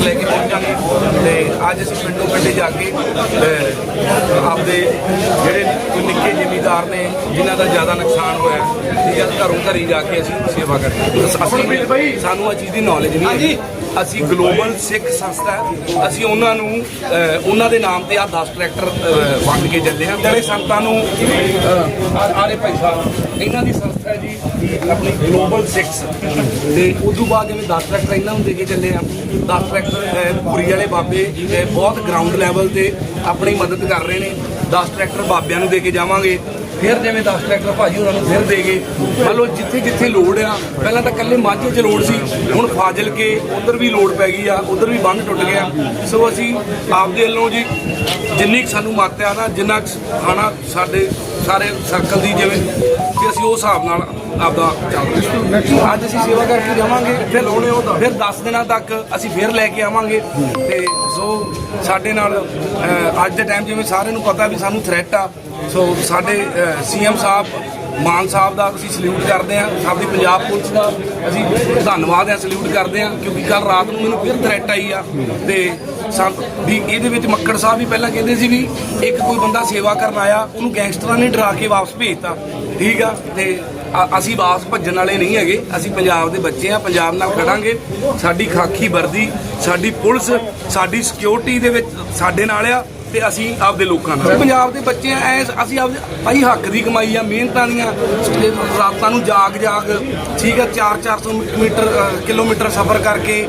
Tractor ਲੈ ਕੇ ਪਹੁੰਚਾਂਗੇ ਤੇ ਅੱਜ ਅਸੀਂ ਪਿੰਡੋਂ ਪਿੰਡੇ ਜਾ ਕੇ ਆਪਦੇ ਜਿਹੜੇ ਨਿੱਕੇ ਜ਼ਿਮੀਦਾਰ ਨੇ ਜਿਨ੍ਹਾਂ ਦਾ ਜ਼ਿਆਦਾ ਨੁਕਸਾਨ ਹੋਇਆ ਠੀਕ ਹੈ ਘਰੋਂ ਘਰੀ ਜਾ ਕੇ ਅਸੀਂ ਸੇਵਾ ਕਰਦੇ ਹਾਂ। ਅਸੀਂ ਸਾਨੂੰ ਇਹ ਚੀਜ਼ ਦੀ ਨੌਲੇਜ ਨਹੀਂ ਹੈਗੀ ਅਸੀਂ ਗਲੋਬਲ ਸਿੱਖ ਸੰਸਥਾ ਹੈ। ਅਸੀਂ ਉਹਨਾਂ ਨੂੰ ਉਹਨਾਂ ਦੇ ਨਾਮ ਤੇ ਆ 10 ਟਰੈਕਟਰ ਵੰਡ ਕੇ ਚੱਲੇ ਹਾਂ ਜਿਹੜੇ ਸੰਤਾਂ ਨੂੰ ਆਰੇ ਭਾਈ ਸਾਹਿਬ ਇਹਨਾਂ ਦੀ ਸੰਸਥਾ ਜੀ ਆਪਣੀ ਗਲੋਬਲ ਸਿੱਖਸ ਤੇ ਉਸ ਤੋਂ ਬਾਅਦ ਜਿਵੇਂ 10 ਟਰੈਕਟਰ ਇਹਨਾਂ ਨੂੰ ਦੇ ਕੇ ਚੱਲੇ ਆ 10 ਟਰੈਕਟਰ ਅਹ, ਪੁਰੀ ਵਾਲੇ ਬਾਬੇ ਬਹੁਤ ਗਰਾਊਂਡ ਲੈਵਲ ਤੇ ਆਪਣੀ ਮਦਦ ਕਰ ਰਹੇ ਨੇ। 10 ਟਰੈਕਟਰ ਬਾਬਿਆਂ ਨੂੰ ਦੇ ਕੇ ਜਾਵਾਂਗੇ। ਫਿਰ ਜਿਵੇਂ 10 ਟਰੈਕਟਰ ਭਾਜੀ ਉਹਨਾਂ ਨੂੰ ਫਿਰ ਦੇ ਗਏ ਮੰਨ ਲਓ ਜਿੱਥੇ ਜਿੱਥੇ ਲੋੜ ਆ ਪਹਿਲਾਂ ਤਾਂ ਇਕੱਲੇ ਮਾਝੇ 'ਚ ਲੋੜ ਸੀ ਹੁਣ ਫਾਜ਼ਿਲ ਕੇ ਉਧਰ ਵੀ ਲੋੜ ਪੈ ਗਈ ਆ ਉਧਰ ਵੀ ਬੰਨ ਟੁੱਟ ਗਿਆ। ਸੋ ਅਸੀਂ ਆਪਦੇ ਵੱਲੋਂ ਜੀ ਜਿੰਨੀ ਕੁ ਸਾਨੂੰ ਮੱਤ ਆ ਨਾ ਜਿੰਨਾ ਕੁ ਖਾਣਾ ਸਾਡੇ ਸਾਰੇ ਸਰਕਲ ਦੀ ਜਿਵੇਂ ਕਿ ਅਸੀਂ ਉਸ ਹਿਸਾਬ ਨਾਲ ਆਪਦਾ ਚੱਲਦੇ। ਹਾਂ। ਅੱਜ ਅਸੀਂ ਸੇਵਾ ਕਰਕੇ ਜਾਵਾਂਗੇ ਫਿਰ ਫਿਰ 10 ਦਿਨਾਂ ਤੱਕ ਅਸੀਂ ਫਿਰ ਲੈ ਕੇ ਆਵਾਂਗੇ। ਤੇ ਸੋ ਸਾਡੇ ਨਾਲ ਅੱਜ ਦੇ ਟਾਈਮ ਜਿਵੇਂ ਸਾਰਿਆਂ ਨੂੰ ਪਤਾ ਵੀ ਸਾਨੂੰ ਥ੍ਰੈਟ ਆ। ਸੋ ਸਾਡੇ ਸੀਐਮ ਸਾਹਿਬ ਮਾਨ ਸਾਹਿਬ ਦਾ ਅਸੀਂ ਸਲੂਟ ਕਰਦੇ ਹਾਂ। ਸਾਡੀ ਪੰਜਾਬ ਪੁਲਿਸ ਦਾ ਅਸੀਂ ਧੰਨਵਾਦ ਹੈ ਸਲੂਟ ਕਰਦੇ ਹਾਂ ਕਿਉਂਕਿ ਕੱਲ ਰਾਤ ਨੂੰ ਮੈਨੂੰ ਫਿਰ ਥ੍ਰੈਟ ਆਈ ਆ। ਤੇ ਵੀ ਇਹਦੇ ਵਿੱਚ ਮੱਕੜ ਸਾਹਿਬ ਵੀ ਪਹਿਲਾਂ ਕਹਿੰਦੇ ਸੀ ਵੀ ਇੱਕ ਕੋਈ ਬੰਦਾ ਸੇਵਾ ਕਰਨ ਆਇਆ, ਉਹਨੂੰ ਗੈਂਗਸਟਰਾਂ ਨੇ ਡਰਾ ਕੇ ਵਾਪਸ ਭੇਜਤਾ। ਠੀਕ ਆ? ਤੇ ਅ- ਅਸੀਂ ਵਾਪਸ ਭੱਜਣ ਵਾਲੇ ਨਹੀਂ ਹੈਗੇ। ਅਸੀਂ ਪੰਜਾਬ ਦੇ ਬੱਚੇ ਆ, ਪੰਜਾਬ ਨਾਲ ਖੜਾਂਗੇ। ਸਾਡੀ ਖਾਕੀ ਵਰਦੀ, ਸਾਡੀ ਪੁਲਿਸ, ਸਾਡੀ ਸਿਕਿਉਰਿਟੀ ਦੇ ਵਿੱਚ ਸਾਡੇ ਨਾਲ ਆ ਤੇ ਅਸੀਂ ਆਪਦੇ ਲੋਕਾਂ ਨਾਲ। ਪੰਜਾਬ ਦੇ ਬੱਚੇ ਐ ਅਸੀਂ ਆਪਦੇ ਭਾਈ ਹੱਕ ਦੀ ਕਮਾਈ ਆ, ਮਿਹਨਤਾਂ ਦੀਆਂ, ਤੇ ਰਾਤਾਂ ਨੂੰ ਜਾਗ ਜਾਗ ਠੀਕ ਆ 4-400 ਮੀਟਰ ਕਿਲੋਮੀਟਰ ਸਫ਼ਰ ਕਰਕੇ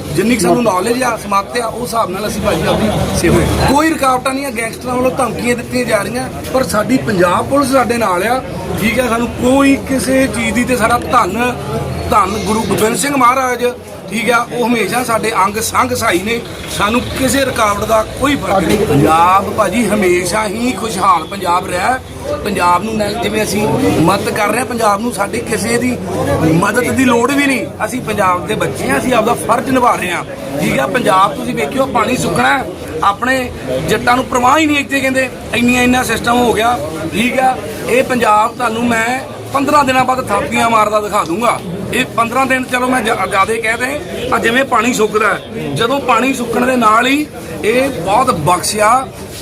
ਜਿੰਨੀ ਕੁ ਸਾਨੂੰ ਨੌਲੇਜ ਆ ਸਮੱਤ ਆ ਉਸ ਹਿਸਾਬ ਨਾਲ ਅਸੀਂ ਭਾਜੀ ਆਪਣੀ ਸੇਵਾ ਕੋਈ ਰੁਕਾਵਟਾਂ ਨਹੀਂ ਆ, ਗੈਂਗਸਟਰਾਂ ਵੱਲੋਂ ਧਮਕੀਆਂ ਦਿੱਤੀਆਂ ਜਾ ਰਹੀਆਂ, ਪਰ ਸਾਡੀ ਪੰਜਾਬ ਪੁਲਿਸ ਸਾਡੇ ਨਾਲ ਆ। ਠੀਕ ਆ, ਸਾਨੂੰ ਕੋਈ ਕਿਸੇ ਚੀਜ਼ ਦੀ ਤੇ ਸਾਡਾ ਧੰਨ ਧੰਨ ਗੁਰੂ ਗੋਬਿੰਦ ਸਿੰਘ ਮਹਾਰਾਜ ਠੀਕ ਆ, ਉਹ ਹਮੇਸ਼ਾ ਸਾਡੇ ਅੰਗ ਸੰਗ ਸਹਾਈ ਨੇ। ਸਾਨੂੰ ਕਿਸੇ ਰੁਕਾਵਟ ਦਾ ਕੋਈ ਫ਼ਰਕ ਨਹੀਂ। ਪੰਜਾਬ ਭਾਜੀ ਹਮੇਸ਼ਾ ਹੀ ਖੁਸ਼ਹਾਲ ਪੰਜਾਬ ਰਿਹਾ। ਪੰਜਾਬ ਨੂੰ ਜਿਵੇਂ ਅਸੀਂ ਮਦਦ ਕਰ ਰਹੇ ਹਾਂ, ਪੰਜਾਬ ਨੂੰ ਸਾਡੇ ਕਿਸੇ ਦੀ ਮਦਦ ਦੀ ਲੋੜ ਵੀ ਨਹੀਂ। ਅਸੀਂ ਪੰਜਾਬ ਦੇ ਬੱਚੇ ਹਾਂ, ਅਸੀਂ ਆਪਦਾ ਫਰਜ਼ ਨਿਭਾ ਰਹੇ ਹਾਂ। ਠੀਕ ਆ, ਪੰਜਾਬ ਤੁਸੀਂ ਵੇਖਿਓ, ਪਾਣੀ ਸੁੱਕਣਾ ਆਪਣੇ ਜੱਟਾਂ ਨੂੰ ਪ੍ਰਵਾਹ ਹੀ ਨਹੀਂ ਇੱਥੇ ਕਹਿੰਦੇ। ਇੰਨੀਆਂ ਇੰਨਾ ਸਿਸਟਮ ਹੋ ਗਿਆ। ਠੀਕ ਆ, ਇਹ ਪੰਜਾਬ ਤੁਹਾਨੂੰ ਮੈਂ 15 ਦਿਨਾਂ ਬਾਅਦ ਥਾਪੀਆਂ ਮਾਰਦਾ ਦਿਖਾ ਦੂੰਗਾ। ਇਹ 15 ਦਿਨ ਚਲੋ ਮੈਂ ਜ਼ਿਆਦਾ ਕਹਦੇ ਆ ਜਿਵੇਂ ਪਾਣੀ ਸੁੱਕਦਾ ਜਦੋਂ ਪਾਣੀ ਸੁੱਕਣ ਦੇ ਨਾਲ ਹੀ ਇਹ ਬਹੁਤ ਬਖਸ਼ਿਆ,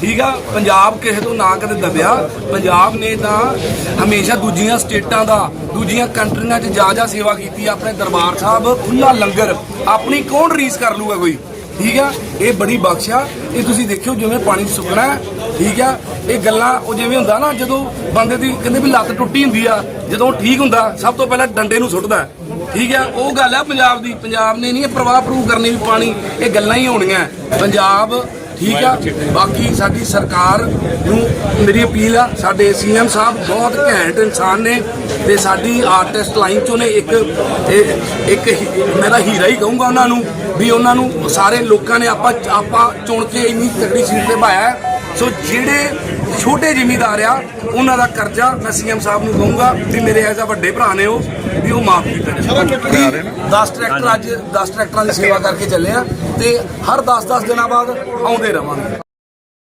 ਠੀਕ ਆ, ਪੰਜਾਬ ਕਿਸੇ ਤੋਂ ਨਾ ਕਦੇ ਦਬਿਆ, ਪੰਜਾਬ ਨੇ ਤਾਂ ਹਮੇਸ਼ਾ ਦੂਜੀਆਂ ਸਟੇਟਾਂ ਦਾ, ਦੂਜੀਆਂ ਕੰਟਰੀਆਂ 'ਚ ਜਾ ਜਾ ਸੇਵਾ ਕੀਤੀ, ਆਪਣੇ ਦਰਬਾਰ ਸਾਹਿਬ ਖੁੱਲਾ ਲੰਗਰ, ਆਪਣੀ ਕੌਣ ਰੀਸ ਕਰ ਲੂਗਾ ਕੋਈ? ਠੀਕ ਆ? ਇਹ ਬੜੀ ਬਖਸ਼ਾ ਇਹ ਤੁਸੀਂ ਦੇਖਿਓ ਜਿਵੇਂ ਪਾਣੀ ਸੁੱਕਣਾ ਠੀਕ ਆ? ਇਹ ਗੱਲਾਂ ਉਹ ਜਿਵੇਂ ਹੁੰਦਾ ਨਾ, ਜਦੋਂ ਬੰਦੇ ਦੀ ਕਹਿੰਦੇ ਵੀ ਲੱਤ ਟੁੱਟੀ ਹੁੰਦੀ ਆ, ਜਦੋਂ ਠੀਕ ਹੁੰਦਾ, ਸਭ ਤੋਂ ਪਹਿਲਾਂ ਡੰਡੇ ਨੂੰ ਸੁੱਟਦਾ ਠੀਕ ਆ? ਉਹ ਗੱਲ ਆ ਪੰਜਾਬ ਦੀ। ਪੰਜਾਬ ਨੇ ਨਹੀਂ ਇਹ ਪ੍ਰਵਾਹ ਪ੍ਰੂਵ ਕਰਨੀ ਵੀ ਪਾਣੀ, ਇਹ ਗੱਲਾਂ ਹੀ ਹੋਣੀਆਂ। ਪੰਜਾਬ ਠੀਕ ਆ। ਬਾਕੀ ਸਾਡੀ ਸਰਕਾਰ ਨੂੰ ਮੇਰੀ ਅਪੀਲ ਆ, ਸਾਡੇ ਸੀਐਮ ਸਾਹਿਬ ਬਹੁਤ ਘੈਂਟ ਇਨਸਾਨ ਨੇ ਤੇ ਸਾਡੀ ਆਰਟਿਸਟ ਲਾਈਨ ਚੋਂ ਨੇ ਇੱਕ ਇੱਕ ਹੀ- ਮੈਂ ਤਾਂ ਹੀਰਾ ਹੀ ਕਹੂੰਗਾ ਉਹਨਾਂ ਨੂੰ ਵੀ ਉਹਨਾਂ ਨੂੰ ਸਾਰੇ ਲੋਕਾਂ ਨੇ ਆਪਾਂ ਆਪਾਂ ਚੁਣ ਕੇ ਇੰਨੀ ਤਕੜੀ ਸੀਟ ਤੇ ਪਾਇਆ ਸੋ ਜਿਹੜੇ ਛੋਟੇ ਜ਼ਿਮੀਦਾਰ ਆ ਉਹਨਾਂ ਦਾ ਕਰਜ਼ਾ ਮੈਂ ਸੀਐਮ ਸਾਹਿਬ ਨੂੰ ਕਹੂੰਗਾ ਵੀ ਮੇਰੇ ਐਸਾ ਵੱਡੇ ਭਰਾ ਨੇ ਉਹ ਵੀ ਉਹ ਮਾਫ ਕੀਤਾ ਜਾਵੇ। 10 ਟਰੈਕਟਰ ਅੱਜ 10 ਟਰੈਕਟਰਾਂ ਦੀ ਸੇਵਾ ਕਰਕੇ ਚੱਲੇ ਆ ਤੇ ਹਰ 10-10 ਦਿਨਾਂ ਬਾਅਦ ਆਉਂਦੇ ਰਵਾਂਗੇ।